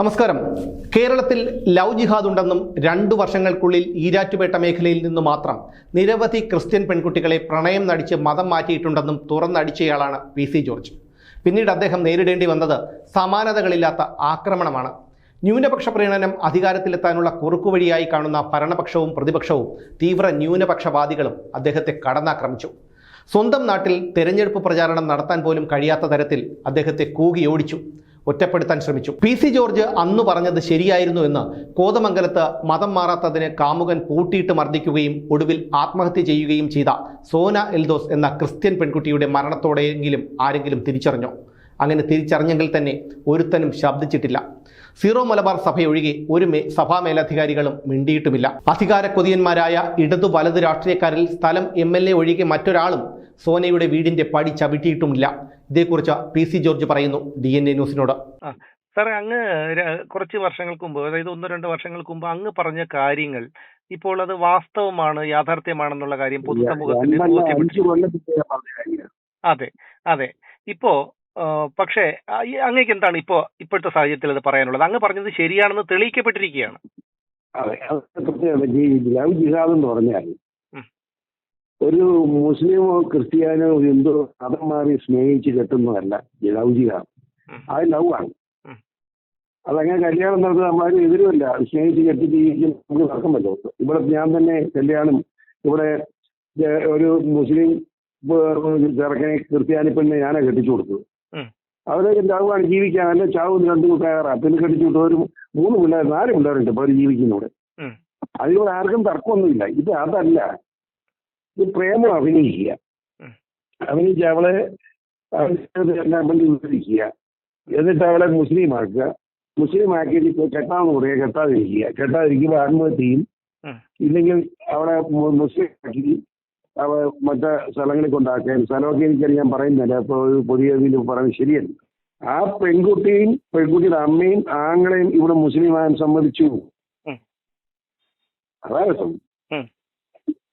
നമസ്കാരം. കേരളത്തിൽ ലവ് ജിഹാദ് ഉണ്ടെന്നും രണ്ടു വർഷങ്ങൾക്കുള്ളിൽ ഈരാറ്റുപേട്ട മേഖലയിൽ നിന്ന് മാത്രം നിരവധി ക്രിസ്ത്യൻ പെൺകുട്ടികളെ പ്രണയം നടിച്ച് മതം മാറ്റിയിട്ടുണ്ടെന്നും തുറന്നടിച്ചയാളാണ് പി സി ജോർജ്. പിന്നീട് അദ്ദേഹം നേരിടേണ്ടി വന്നത് സമാനതകളില്ലാത്ത ആക്രമണമാണ്. ന്യൂനപക്ഷ പ്രീണനം അധികാരത്തിലെത്താനുള്ള കുറുക്കുവഴിയായി കാണുന്ന ഭരണപക്ഷവും പ്രതിപക്ഷവും തീവ്ര ന്യൂനപക്ഷവാദികളും അദ്ദേഹത്തെ കടന്നാക്രമിച്ചു. സ്വന്തം നാട്ടിൽ തെരഞ്ഞെടുപ്പ് പ്രചാരണം നടത്താൻ പോലും കഴിയാത്ത തരത്തിൽ അദ്ദേഹത്തെ കൂകിയോടിച്ചു. ഒറ്റപ്പെടുത്താൻ ശ്രമിച്ചു. പി സി ജോർജ് അന്ന് പറഞ്ഞത് ശരിയായിരുന്നു എന്ന് കോതമംഗലത്ത് മതം മാറാത്തതിന് കാമുകൻ പൂട്ടിയിട്ട് മർദ്ദിക്കുകയും ഒടുവിൽ ആത്മഹത്യ ചെയ്യുകയും ചെയ്ത സോന എൽദോസ് എന്ന ക്രിസ്ത്യൻ പെൺകുട്ടിയുടെ മരണത്തോടെയെങ്കിലും ആരെങ്കിലും തിരിച്ചറിഞ്ഞോ? അങ്ങനെ തിരിച്ചറിഞ്ഞെങ്കിൽ തന്നെ ഒരുത്തനും ശബ്ദിച്ചിട്ടില്ല. സീറോ മലബാർ സഭയൊഴികെ ഒരു മേ സഭാ മേലധികാരികളും മിണ്ടിയിട്ടുമില്ല. അധികാര കൊതിയന്മാരായ ഇടതു വലത് രാഷ്ട്രീയക്കാരിൽ സ്ഥലം എം എൽ എ ഒഴികെ മറ്റൊരാളും സോനയുടെ വീടിന്റെ പടി ചവിട്ടിയിട്ടുമില്ല. ഇതേക്കുറിച്ച് പി സി ജോർജ് പറയുന്നു ഡി എൻ എ ന്യൂസിനോട്. സാറേ അങ്ങ് കുറച്ച് വർഷങ്ങൾക്ക് മുമ്പ് അതായത് ഒന്നോ രണ്ടോ വർഷങ്ങൾക്ക് മുമ്പ് അങ്ങ് പറഞ്ഞ കാര്യങ്ങൾ ഇപ്പോൾ അത് വാസ്തവമാണ് യാഥാർത്ഥ്യമാണെന്നുള്ള കാര്യം പൊതുസമൂഹത്തിന്. അതെ അതെ. ഇപ്പോ പക്ഷേ അങ്ങേക്ക് എന്താണ് ഇപ്പോ ഇപ്പോഴത്തെ സാഹചര്യത്തിൽ അത് പറയാനുള്ളത്? അങ്ങ് പറഞ്ഞത് ശരിയാണെന്ന് തെളിയിക്കപ്പെട്ടിരിക്കുകയാണ്. അതെ ജിഹാദ് എന്ന് പറഞ്ഞാൽ. ഒരു മുസ്ലിമോ ക്രിസ്ത്യാനോ ഹിന്ദു മതം മാറി സ്നേഹിച്ച് കെട്ടുന്നതല്ല ലവ് ജിഹാദ് അത് ലവ് ആണ് അതങ്ങനെ കല്യാണം നടത്തുന്ന നമ്മളാരും എതിരുമല്ല. സ്നേഹിച്ച് കെട്ടി ജീവിക്കും നമുക്ക് പറ്റുള്ളൂ ഇവിടെ ഞാൻ തന്നെ കല്യാണം ഇവിടെ ഒരു മുസ്ലിം ചെറുക്കനെ ക്രിസ്ത്യാനി പെണ്ണെ ഞാനാ കെട്ടിച്ചു കൊടുത്തത്. അവരൊക്കെ ചാവുകയാണ് ജീവിക്കാൻ. അല്ലെ ചാവും രണ്ടു കൂട്ടുകാരാ പിന്നെ കെട്ടിച്ചു വിട്ടു ഒരു മൂന്ന് പിള്ളേർ നാല് പിള്ളേരുണ്ട് അപ്പൊ അവർ ജീവിക്കുന്നവിടെ. അതിലൂടെ ആർക്കും തർക്കമൊന്നുമില്ല. ഇത് അതല്ല. പ്രേമം അഭിനയിക്കുക. അഭിനയിച്ച് അവളെ എല്ലാം വിവരിക്കുക. എന്നിട്ട് അവളെ മുസ്ലിം ആക്കുക മുസ്ലിം ആക്കിയിട്ട് ഇപ്പൊ കെട്ടാന്ന് പറയുക കെട്ടാതിരിക്കുക. കെട്ടാതിരിക്കുമ്പോൾ ആത്മഹത്യ ചെയ്യും ഉം. ഇല്ലെങ്കിൽ അവളെ മുസ്ലിം ആക്കി അവ മറ്റേ സ്ഥലങ്ങളിൽ കൊണ്ടാക്കാൻ സ്ഥലമൊക്കെ എനിക്കറിയാൻ പറയുന്നില്ല. അപ്പൊ ഒരു പുതിയ ഇതിൽ പറയുന്നത് ശരിയല്ല. ആ പെൺകുട്ടിയും പെൺകുട്ടിയുടെ അമ്മയും ആങ്ങളെയും ഇവിടെ മുസ്ലിം ആകാൻ സമ്മതിച്ചു ഉം.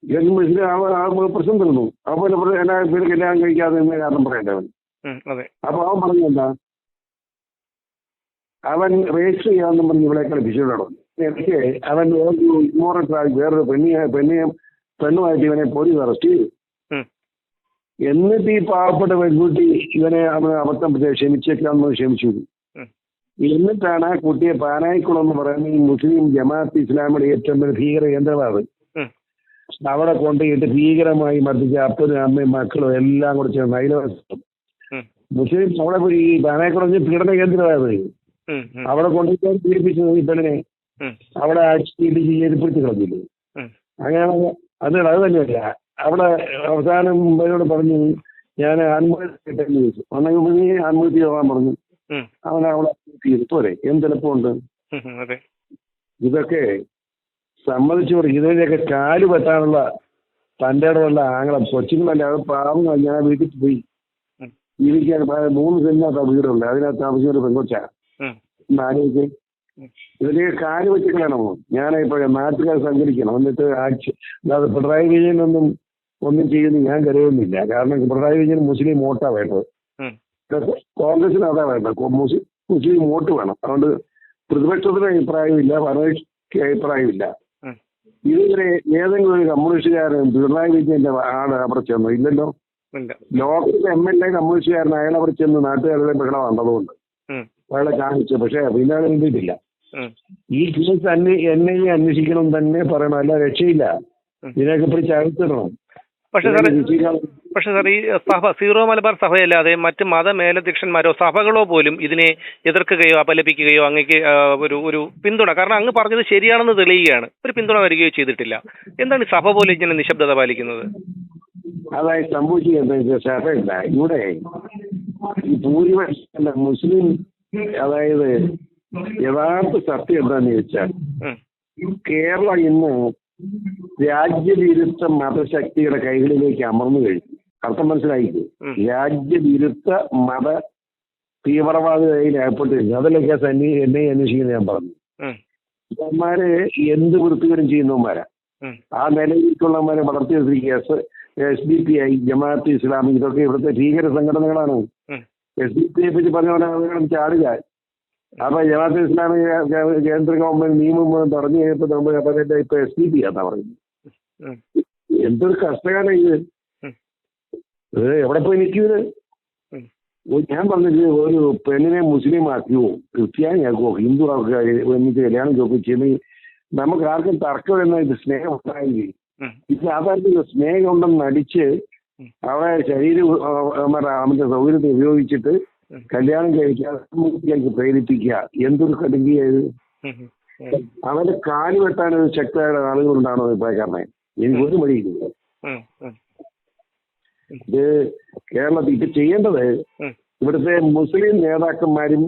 ആ പ്രശ്നം തീർന്നു. അപ്പോൾ എല്ലാ പേര് കല്യാണം കഴിക്കാതെ എന്ന് കാരണം പറയണ്ടേ അവൻ. അപ്പൊ അവൻ പറഞ്ഞു എന്താ? അവൻ രജിസ്റ്റർ ചെയ്യാമെന്ന് പറഞ്ഞ് ഇവിടെ കളിപ്പിച്ചിട്ടോ എനിക്ക് അവൻ ഇമോറൽ വേറൊരു പെണ്ണിയെ പെണ്ണിയെ പെണ്ണുമായിട്ട് ഇവനെ പോലീസ് അറസ്റ്റ് ചെയ്തു. എന്നിട്ട് ഈ പാവപ്പെട്ട പെൺകുട്ടി ഇവനെ അവൻ അബദ്ധം ക്ഷമിച്ചേക്കാന്ന് ക്ഷമിച്ചു. എന്നിട്ടാണ് ആ കുട്ടിയെ പാനായിക്കുളം എന്ന് പറയുന്ന ഈ മുസ്ലിം ജമാഅത്ത് ഇസ്ലാമിയുടെ ഏറ്റവും വലിയ ഭീകര കേന്ദ്രമാണ്. അവിടെ കൊണ്ടുപോയിട്ട് ഭീകരമായി മർദ്ദിച്ച അപ്പനും അമ്മയും മക്കളും എല്ലാം കൂടെ ചേർന്ന് അയൽവാസികളും. മുസ്ലിം അവിടെ പോയി ഈ ബാനേക്കുറഞ്ഞ് പീഡന കേന്ദ്രമായത് അവിടെ കൊണ്ടുപോയി പീഡിപ്പിച്ചു ഈ പെണ്ണിനെ. അവിടെ അടിച്ചിടിച്ച് ഏരിപ്പിടിച്ച് കളഞ്ഞില്ലേ. അങ്ങനെ അത് അത് തന്നെയല്ല. അവിടെ അവസാനം ഇവരോട് പറഞ്ഞു ഞാൻ ആത്മഹത്യ ചെയ്തിട്ടെന്ന് ചോദിച്ചു അന്നെങ്കിൽ നീ ആത്മഹത്യ പോകാൻ പറഞ്ഞു. അവനെ അവൻ അവിടെ പോരെ എന്തെളുപ്പമുണ്ട് ഇതൊക്കെ സമ്മതിച്ചു കൊടുക്കും ഇതിനൊക്കെ കാൽ പറ്റാനുള്ള തന്റെ ഇടമുള്ള ആങ്ങളെ കൊച്ചുങ്ങളല്ല അത് പാവങ്ങൾ ഞാൻ വീട്ടിൽ പോയി. ജീവിക്കാൻ മൂന്ന് സെന്റിനകത്താ വീടുണ്ട്. അതിനകത്ത് താമസിക്കുന്ന ഒരു പെങ്കൊച്ചാണ് ആലോചിച്ച്. ഇതിലേക്ക് കാൽ ഞാൻ ഞാനിപ്പോ നാട്ടുകാർ സംഘടിക്കണം എന്നിട്ട് അല്ലാതെ പിണറായി വിജയനൊന്നും ഒന്നും ചെയ്യുന്നു ഞാൻ കരുതുന്നില്ല. കാരണം പിണറായി വിജയൻ മുസ്ലിം വോട്ടാ വേണ്ടത്. കോൺഗ്രസിന് അതാ വേണ്ടത്. മുസ്ലിം മുസ്ലിം വോട്ട് വേണം. അതുകൊണ്ട് പ്രതിപക്ഷത്തിന് അഭിപ്രായമില്ല. ഭരണകക്ഷിക്ക് അഭിപ്രായമില്ല. ഇതുവരെ ഏതെങ്കിലും ഒരു കമ്മ്യൂണിസ്റ്റുകാരൻ പിണറായി വിജയന്റെ ആട് അവിടെ ചെന്നു. ഇല്ലല്ലോ. ഇല്ല. ലോക്കൽ എം എൽ എ കമ്മ്യൂണിസ്റ്റുകാരൻ അയാൾ അവിടെ ചെന്ന് നാട്ടുകാരുടെ ബഹളം വന്നതുകൊണ്ട് അയാളെ കാണിച്ചു. പക്ഷെ പിന്നെ അയാൾ ഈ കേസ് അന്വേ എൻ ഐ എ അന്വേഷിക്കണം തന്നെ പറയണം. അല്ല രക്ഷയില്ല. ഇതിനൊക്കെ പിടിച്ച് അകത്തിടണം. പക്ഷെ സാറേ പക്ഷേ സാർ ഈ സഭ സീറോ മലബാർ സഭയല്ലാതെ മറ്റ് മതമേലധ്യക്ഷന്മാരോ സഭകളോ പോലും ഇതിനെ എതിർക്കുകയോ അപലപിക്കുകയോ അങ്ങേക്ക് ഒരു ഒരു പിന്തുണ കാരണം അങ്ങ് പറഞ്ഞത് ശരിയാണെന്ന് തെളിയുകയാണ്. ഒരു പിന്തുണ വരികയോ ചെയ്തിട്ടില്ല. എന്താണ് ഈ സഭ പോലും ഇങ്ങനെ നിശബ്ദത പാലിക്കുന്നത്? അതായത് സഭയില്ല ഇവിടെ ഈ ഭൂരിപക്ഷം മുസ്ലിം അതായത് യഥാർത്ഥ സത്യം എന്താന്ന് ചോദിച്ചാൽ കേരളം ഇന്ന് രാജ്യവിരുദ്ധ മതശക്തിയുടെ കൈകളിലേക്ക് അമർന്നു കഴിഞ്ഞു. അർത്ഥം മനസ്സിലായില്ലേ. രാജ്യവിരുദ്ധ മത തീവ്രവാദിതയിൽ കയ്യിൽ ഏർപ്പെട്ടിരിക്കുന്നു അതല്ലേ എന്നെ അന്വേഷിക്കുന്നത് ഞാൻ പറഞ്ഞു. ഇവന്മാരെ എന്ത് വൃത്തികരം ചെയ്യുന്നവന്മാരാ. ആ നിലയിലേക്കുള്ളവന്മാരെ വളർത്തിയെടുത്തിരിക്കുക. S S D P I Jamaat Islami ഇതൊക്കെ ഇവിടുത്തെ ഭീകര സംഘടനകളാണ്. എസ് ഡി പി ഐ പറ്റി പറഞ്ഞ പോലെ ചാടുക. അപ്പൊ ജമാഅത്ത് ഇസ്ലാമി കേന്ദ്ര ഗവൺമെന്റ് നിയമം പറഞ്ഞു കഴിഞ്ഞപ്പോ നമ്മൾ ഇപ്പൊ എസ് ഡി പി ആണെന്നാ പറയുന്നത്. എന്തൊരു കഷ്ടകാലം ഇത്. എവിടെ പോയി നിൽക്കുന്നത് ഉം. ഞാൻ പറഞ്ഞത് ഒരു പെണ്ണിനെ മുസ്ലിം ആക്കിയോ ക്രിസ്ത്യാനിയാക്കുവോ ഹിന്ദു ആക്കുക എന്നിട്ട് കല്യാണം ചോദിച്ചെന്ന് നമുക്ക് ആർക്കും തർക്കം എന്ന ഇത് സ്നേഹം ഉണ്ടായെങ്കിൽ. ഇത് സാധാരണ സ്നേഹം ഉണ്ടെന്ന് നടിച്ച് അവരെ അവളെ ശരീരം അവന്റെ സൗകര്യത്തെ ഉപയോഗിച്ചിട്ട് കല്യാണം കഴിക്കാൻ പ്രേരിപ്പിക്കുക. എന്തൊരു കടുങ്കിയായത് അവന്റെ കാൽ വെട്ടാൻ ശക്തരായ ആളുകളുണ്ടാണോ കാരണം എനിക്ക് ഒരു വഴിയില്ല ഇത് കേരളത്തിൽ ഇത് ചെയ്യേണ്ടത്. ഇവിടുത്തെ മുസ്ലിം നേതാക്കന്മാരും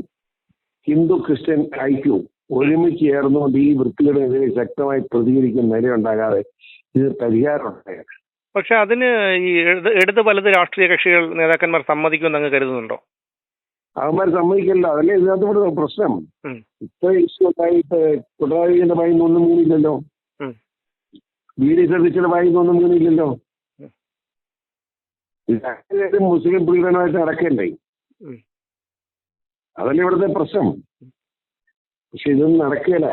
ഹിന്ദു ക്രിസ്ത്യൻ ഐക്യവും ഒരുമിച്ച് ചേർന്നുകൊണ്ട് ഈ വൃത്തികളെതിരെ ശക്തമായി പ്രതികരിക്കുന്ന നിലയുണ്ടാകാതെ ഇത് പരിഹാരം ഉണ്ടാകണം പക്ഷെ അതിന് ഈ ഇടത് വലത് രാഷ്ട്രീയ കക്ഷികൾ നേതാക്കന്മാർ സമ്മതിക്കുമെന്ന് അങ്ങ് കരുതുന്നുണ്ടോ? അവന്മാർ സമ്മതിക്കില്ല. അതല്ലേ ഇതിനകത്ത് ഇവിടെ പ്രശ്നം. ഇത്ര ഇപ്പൊ ഇഷ്യൂ ഉണ്ടായിട്ട് പിണറായി വിജയന്റെ വായിൽ ഒന്നും വീണില്ലല്ലോ ഉം. വി വായിക്കൊന്നും സതീശന്റെ വായിൽ ഒന്നും വീണില്ലല്ലോ ഉം. ഇത് മുസ്ലിം പീഡനമായിട്ട് നടക്കണ്ടേ. അതല്ലേ ഇവിടുത്തെ പ്രശ്നം പക്ഷെ ഇതൊന്നും നടക്കില്ല.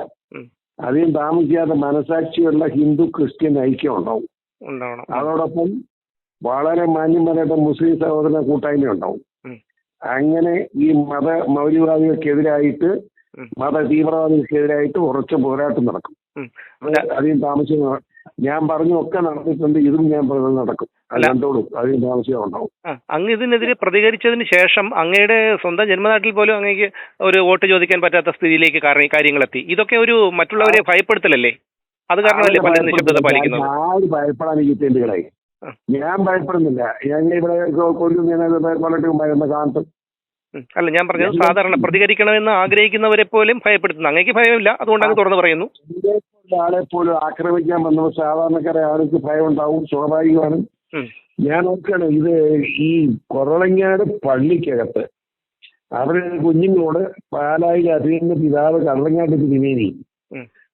അധികം താമസിക്കാതെ മനസാക്ഷിയുള്ള ഹിന്ദു ക്രിസ്ത്യൻ ഐക്യം ഉണ്ടാവും അതോടൊപ്പം വളരെ മാന്യമായിട്ട് മുസ്ലിം സഹോദര കൂട്ടായ്മ ഉണ്ടാവും. അങ്ങനെ ഈ മത മൗലികവാദികൾക്കെതിരായിട്ട്. മത തീവ്രവാദികൾക്കെതിരായിട്ട് ഉറച്ച പോരാട്ടം നടക്കും അധികം താമസിച്ച് ന- പറഞ്ഞു ഒക്കെ നടന്നിട്ടുണ്ട് ഇതും ഞാൻ പറഞ്ഞത് നടക്കും അല്ലാണ്ടോടും അതിന് താമസിക്കാൻ ഉണ്ടാവും അങ്ങ് ഇതിനെതിരെ പ്രതികരിച്ചതിന് ശേഷം അങ്ങയുടെ സ്വന്തം ജന്മനാട്ടിൽ പോലും അങ്ങേക്ക് ഒരു വോട്ട് ചോദിക്കാൻ പറ്റാത്ത സ്ഥിതിയിലേക്ക് കാര്യ- കാര്യങ്ങളെത്തി ഇതൊക്കെ ഒരു മറ്റുള്ളവരെ ഭയപ്പെടുത്തലല്ലേ അത് കാരണമല്ലേ പല നിശബ്ദത പാലിക്കുന്നത് ആര് ഭയപ്പെടാൻ ഞാൻ ഭയപ്പെടുന്നില്ല ഞാൻ ഇവിടെ കൊല്ലും ഞാൻ കൊല്ലട്ടും ഭയന്ന. അല്ല ഞാൻ പറഞ്ഞത് സാധാരണ പ്രതികരിക്കണമെന്ന് ആഗ്രഹിക്കുന്നവരെ പോലും ഭയപ്പെടുത്തുന്നു. അങ്ങേക്ക് ഭയമില്ല. അതുകൊണ്ട് അങ്ങ് തുറന്നു പറയുന്നു. ആളെ പോലും ആക്രമിക്കാൻ വന്നപ്പോൾ സാധാരണക്കാരെ ആൾക്ക് ഭയം ഉണ്ടാവും സ്വാഭാവികമാണ് ഞാൻ നോക്കുകയാണ് ഇത് ഈ കൊറളങ്ങാട് പള്ളിക്കകത്ത് അവിടെ കുഞ്ഞുങ്ങളോട് പാലായിൽ അധികം പിതാവ് കള്ളങ്ങാട്ട് തിരുമേനി.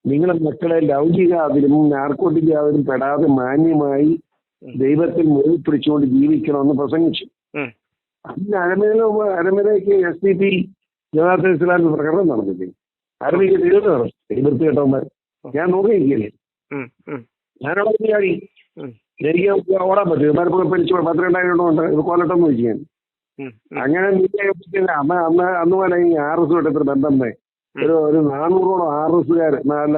നിങ്ങളെ മക്കളെ ലൗകിക അതിലും നാർക്കോട്ടിക് അതിലും പെടാതെ മാന്യമായി ദൈവത്തിൽ മുറിൽ പിടിച്ചുകൊണ്ട് ജീവിക്കണമെന്ന് പ്രസംഗിച്ചു. ഉം. അതിന് അരമേല അരമേലേക്ക് S D P Jamaat-e Islami പ്രകടനം നടന്നില്ലേ? അരമേക്ക് തീർന്നു നടന്നു വൃത്തികെട്ടവന്മാർ ഞാൻ നോക്കിയിരിക്കില്ലേ? ഞാനവിടെ ചാടി ഉം, എനിക്ക് ഓടാൻ പറ്റും. ഇവർക്ക് പിടിച്ചു ഉണ്ട് ഇത് കൊല്ലട്ടെന്ന് വെച്ച് ഞാൻ. അങ്ങനെ അന്ന് അന്ന് അന്ന് പോലെ ഈ ആർ എസ് ഇത്ര ബന്ധം. ഒരു ഒരു നാനൂറോളം ആർ എസ്സുകാർ നല്ല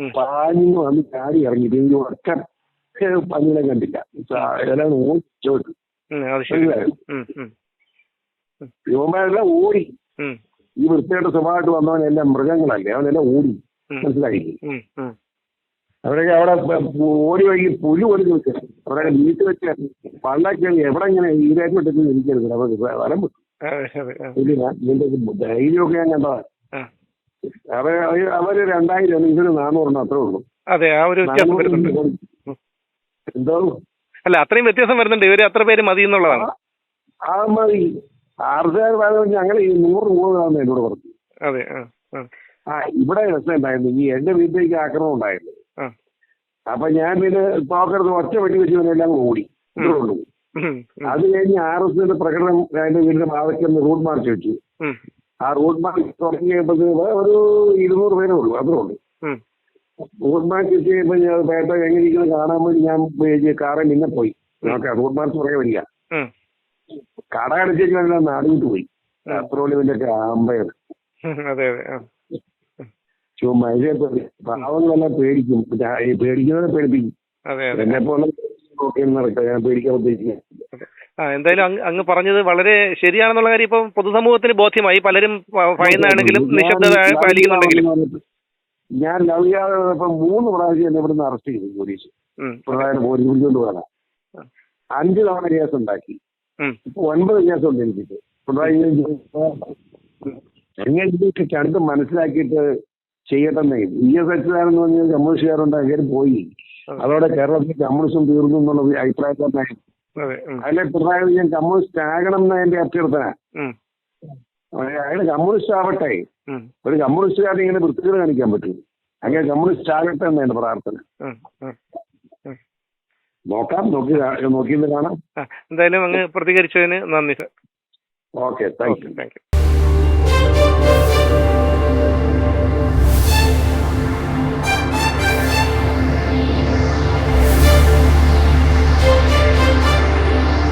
ഉം. പാഞ്ഞു വന്ന് ചാടി ഇറങ്ങി. ഒറ്റ പന്നിനെ കണ്ടില്ല. എല്ലാം ഓടിച്ചോട്ട് യുവമാരെല്ലാം ഓടി. ഈ വൃത്തിയായിട്ട് സ്വഭാവമായിട്ട് വന്നവനെല്ലാം മൃഗങ്ങളല്ലേ? അവനെല്ലാം ഓടി. മനസ്സിലായില്ലേ. അവരൊക്കെ അവിടെ ഓടി വൈകി പുലി ഓടി നിൽക്കുക. അവരൊക്കെ വീട്ടിൽ വെച്ച് പണ്ടൊക്കെ എവിടെ ഇങ്ങനെ ഈരാറ്റിട്ട് ഇരിക്കരുത്. അവർക്ക് വരം വിട്ടു നിന്റെ ധൈര്യമൊക്കെ ഞാൻ കണ്ടതാ. അവർ അവർ രണ്ടായിരം ഇതൊരു നാനൂറെണ്ണം അത്രേ ഉള്ളൂ. അതെ ആ ഒരു എന്തോ? അല്ല അത്രയും വ്യത്യാസം വരുന്നുണ്ട്. ഇവർ അത്ര പേര് മതി എന്നുള്ളതാണ്. ആ മതി. ആർസുകാർ പറയുന്നത് ഞങ്ങൾ ഈ നൂറ് മൂന്നാന്ന് എന്നോട് പറഞ്ഞു. അതെ ആ ഇവിടെ രസം ഉണ്ടായിരുന്നു ഈ എന്റെ വീട്ടിലേക്ക് ആക്രമണം ഉണ്ടായിരുന്നു. അപ്പൊ ഞാൻ പിന്നെ തോക്കെടുത്ത് ഒറ്റ വെട്ടി വെച്ച് ഇവനെല്ലാം കൂടി ഓടി. അത് കഴിഞ്ഞ് ആർ എസ് എസിന്റെ പ്രകടനം അതിന്റെ വീടിന്റെ ഭാഗത്ത് റൂട്ട് മാർച്ച് വെച്ചു ആ റൂട്ട് മാർച്ച് തുടങ്ങിയപ്പോഴത്തേക്ക് ഒരു ഇരുന്നൂറ് പേരേ ഉള്ളൂ അത്രേ ഉള്ളൂ. റൂട്ട് എത്തിയപ്പോൾ ഞാൻ പേട്ട എങ്ങനെയിരിക്കുന്നത് കാണാൻ വേണ്ടി ഞാൻ കാറിൽ പിന്നെ പോയി. നോക്കാം റൂട്ട് മാർച്ച് പുറകെ വരിക. ഉം. കട അടച്ചേക്ക് എല്ലാം നാടുവിട്ട് പോയി. പെട്രോളിയമിന്റെ അമ്പയർ ആമ്പയർ. ഉം, അതെ അതെ ആ ചുമ്മാ ഇതിനെ പേടി. പാവങ്ങളെല്ലാം പേടിക്കും. പേടിക്കുന്നവരെ പേടിപ്പിക്കും. എന്നെ പോലെ നടക്കുക. ഞാൻ പേടിക്കാൻ ഉദ്ദേശിക്കുന്നത്. ആ എന്തായാലും അങ്ങ് പറഞ്ഞത് വളരെ ശരിയാണെന്നുള്ള കാര്യം ഇപ്പം പൊതുസമൂഹത്തിന് ബോധ്യമായി. പലരും ഫൈനാണെങ്കിലും ഭയന്നാണെങ്കിലും നിശബ്ദത പാലിക്കുന്നുണ്ടെങ്കിലും. ഞാൻ ലൗകിയാതെ ഇപ്പൊ മൂന്ന് പ്രാവശ്യം എന്നെ ഇവിടുന്ന് അറസ്റ്റ് ചെയ്തു പോലീസ്. പ്രധാന പോലീസ് പിടിച്ചോണ്ട് പോകാൻ അഞ്ച് തവണ കേസ് ഉണ്ടാക്കി. ഇപ്പൊ ഒൻപത് കേസുണ്ട് എനിക്ക് പിണറായി കണ്ട് എങ്ങനെ അടുത്ത് മനസ്സിലാക്കിയിട്ട് ചെയ്യട്ടെന്നേ. ഇ എസ് അച്യുതാനന്ദ പറഞ്ഞാൽ കമ്മ്യൂണിസ്റ്റുകാരുണ്ട് അങ്ങനെ പോയി. അതോടെ കേരളത്തിൽ കമ്മ്യൂണിസം തീർന്നു എന്നുള്ള അഭിപ്രായക്കാരനായി. അതിലെ പിണറായി വിജയൻ കമ്മ്യൂണിസ്റ്റ് ആകണം എന്ന എന്റെ അഭ്യർത്ഥന. അയാൾ കമ്മ്യൂണിസ്റ്റ് ആവട്ടെ ഒരു കമ്മ്യൂണിസ്റ്റുകാരനെ ഇങ്ങനെ വൃത്തികൾ കാണിക്കാൻ പറ്റും. അങ്ങനെ കമ്മ്യൂണിസ്റ്റ് ആകട്ടെ എന്നാണ് പ്രാർത്ഥന. നോക്കാം നോക്കി നോക്കിയിട്ട് കാണാം. എന്തായാലും അങ്ങ് പ്രതികരിച്ചതിന് നന്ദി sir. Okay thank you. Thank you.